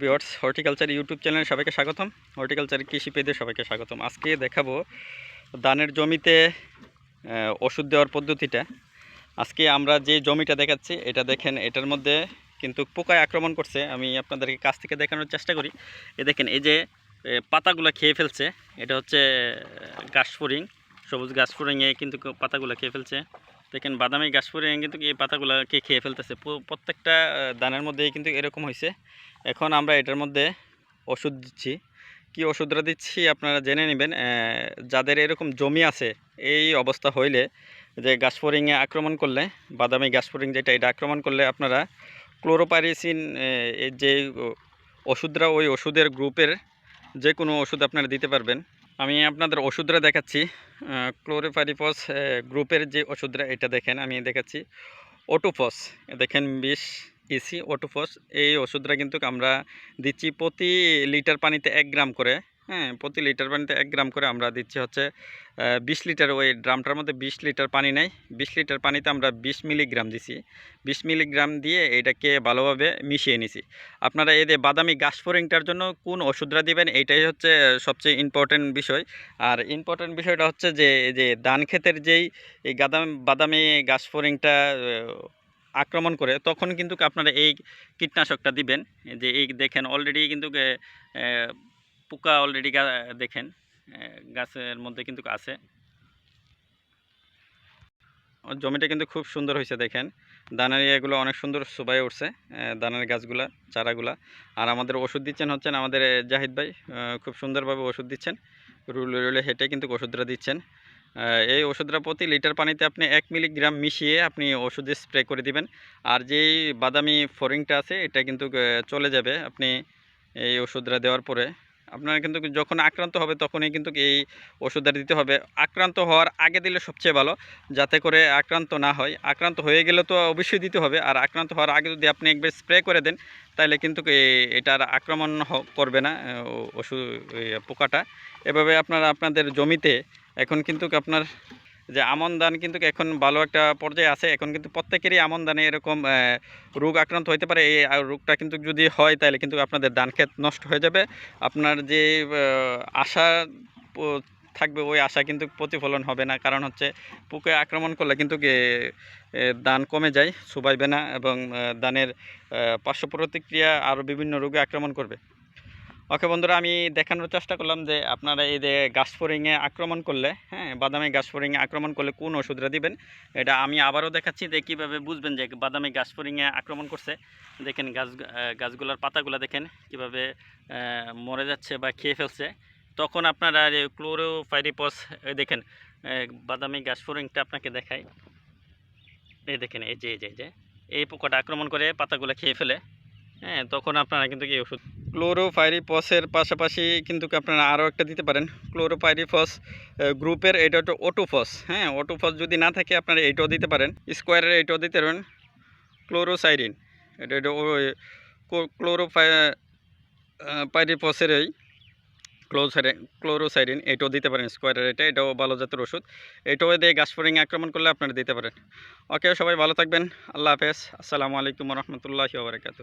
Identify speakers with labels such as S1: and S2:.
S1: Viewers horticulture YouTube চ্যানেলে সবাইকে স্বাগতম। হর্টিকালচার কৃষি পেদে সবাইকে স্বাগতম। আজকে দেখাবো ধানের জমিতে ওষুধ দেওয়ার পদ্ধতিটা। আজকে আমরা যে জমিটা দেখাচ্ছি, এটা দেখেন, এটার মধ্যে কিন্তু পোকায় আক্রমণ করছে। আমি আপনাদেরকে কাছ থেকে দেখানোর চেষ্টা করি। এ দেখেন, এই যে পাতাগুলো খেয়ে ফেলছে। এটা হচ্ছে গাছফড়িং সবুজ গাছফড়িংয়ে কিন্তু পাতাগুলো খেয়ে ফেলছে। দেখেন বাদামি গাছফড়িং কিন্তু এই পাতাগুলোকে খেয়ে ফেলতেছে? প্রত্যেকটা দানার মধ্যেই কিন্তু এরকম হয়েছে এখন আমরা এটার মধ্যে ওষুধ দিচ্ছি। কি ওষুধটা দিচ্ছি আপনারা জেনে নেবেন যাদের এরকম জমি আছে, এই অবস্থা হইলে যে গাছফড়িংয়ে আক্রমণ করলে, বাদামি গাছফড়িং যেটা, এটা আক্রমণ করলে আপনারা ক্লোরোপারিসিন যে ওষুধরা ওই ওষুধের গ্রুপের যে কোনো ওষুধ আপনারা দিতে পারবেন। আমি আপনাদের ওষুধরা দেখাচ্ছি ক্লোরোফারিফস গ্রুপের যে ওষুধরা এটা দেখেন, আমি দেখাচ্ছি। ওটোফস দেখেন, বিশ ইসি ওটোফস এই ওষুধরা কিন্তু আমরা দিচ্ছি প্রতি লিটার পানিতে এক গ্রাম করে। হ্যাঁ প্রতি লিটার পানিতে এক গ্রাম করে আমরা দিচ্ছি হচ্ছে বিশ লিটার ওই ড্রামটার মধ্যে বিশ লিটার পানি নেই। বিশ লিটার পানিতে আমরা বিশ মিলিগ্রাম দিছি। বিশ মিলিগ্রাম দিয়ে এটাকে ভালোভাবে মিশিয়ে নিছি। আপনারা এদের বাদামি গাছফড়িংটার জন্য কোন ওষুধটা দিবেন, এইটাই হচ্ছে সবচেয়ে ইম্পর্টেন্ট বিষয়। আর ইম্পর্টেন্ট বিষয়টা হচ্ছে যে যে ধান ক্ষেতের যেই, এই গাদাম, বাদামি গাছফড়িংটা আক্রমণ করে, তখন কিন্তু আপনারা এই কীটনাশকটা দিবেন। যে এই দেখেন অলরেডি কিন্তু পোকা অলরেডি দেখেন গাছের মধ্যে কিন্তু আছে। জমিটা কিন্তু খুব সুন্দর হয়েছে, দেখেন। দানার এগুলো অনেক সুন্দর শোভায় উঠছে দানার গাছগুলা, চারাগুলা। আর আমাদের ওষুধ দিচ্ছেন হচ্ছেন আমাদের জাহিদ ভাই খুব সুন্দরভাবে ওষুধ দিচ্ছেন। রুলে রুলে হেঁটে কিন্তু ওষুধটা দিচ্ছেন। এই ওষুধটা প্রতি লিটার পানিতে আপনি এক মিলিগ্রাম মিশিয়ে আপনি ওষুধে স্প্রে করে দিবেন। আর যেই বাদামি ফরিংটা আছে, এটা কিন্তু চলে যাবে। আপনি এই ওষুধটা দেওয়ার পরে আপনার কিন্তু যখন আক্রান্ত হবে তখনই কিন্তু এই ওষুধটা দিতে হবে। আক্রান্ত হওয়ার আগে দিলে সবচেয়ে ভালো, যাতে করে আক্রান্ত না হয়। আক্রান্ত হয়ে গেলে তো অবশ্যই দিতে হবে। আর আক্রান্ত হওয়ার আগে যদি আপনি একবার স্প্রে করে দেন, তাহলে কিন্তু এটার আক্রমণ করবে না ওষুধ পোকাটা। এভাবে আপনারা, আপনাদের জমিতে এখন কিন্তু আপনার যে আমন ধান কিন্তু এখন ভালো একটা পর্যায়ে আছে। এখন কিন্তু প্রত্যেকেরই আমন ধানে এরকম রোগ আক্রান্ত হইতে পারে। এই রোগটা কিন্তু যদি হয় তাহলে কিন্তু আপনাদের ধান ক্ষেত নষ্ট হয়ে যাবে। আপনার যে আশা থাকবে ওই আশা কিন্তু প্রতিফলন হবে না। কারণ হচ্ছে পোকে আক্রমণ করলে কিন্তু এ, কমে যায় শুবাইবে না এবং দানের পার্শ্ব প্রতিক্রিয়া আরও বিভিন্ন রোগে আক্রমণ করবে। ওকে বন্ধুরা, আমি দেখানোর চেষ্টা করলাম যে আপনারা এই যে গাছ ফড়িংয়ে আক্রমণ করলে হ্যাঁ বাদামি গাছ ফড়িংয়ে আক্রমণ করলে কোন ওষুধটা দিবেন? এটা আমি আবারও দেখাচ্ছি যে কীভাবে বুঝবেন যে বাদামি গাছ ফড়িংয়ে আক্রমণ করছে। দেখেন গাছ গাছগুলোর পাতাগুলো দেখেন কীভাবে মরে যাচ্ছে বা খেয়ে ফেলছে। তখন আপনারা ক্লোরোফাইরিপস দেখেন বাদামি গাছ ফড়িংটা আপনাকে দেখাই। এই দেখেন এই যে এই যে, এই পোকাটা আক্রমণ করে পাতাগুলো খেয়ে ফেলে হ্যাঁ তখন আপনারা কিন্তু এই ওষুধ ক্লোরোফাইরিপসের পাশাপাশি কিন্তু আপনারা আরও একটা দিতে পারেন। ক্লোরোফাইরিফস গ্রুপের এটা হচ্ছে ওটোফস হ্যাঁ ওটোফস যদি না থাকে আপনারা এইটাও দিতে পারেন। স্কোয়ারের এইটাও দিতে পারেন। ক্লোরোসাইরিন, এটা এটা ক্লোরোফাই পাইরিফসের এই ক্লোসাইরিন ক্লোরোসাইরিন এটাও দিতে পারেন স্কোয়ারের এটা। এটাও ভালো জাতের ওষুধ। এটাও দিয়ে গাছ ফড়িং আক্রমণ করলে আপনারা দিতে পারেন। ওকে, সবাই ভালো থাকবেন। আল্লাহ হাফেজ। আসসালামু আলাইকুম রহমতুল্লাহি ওবরাকাতু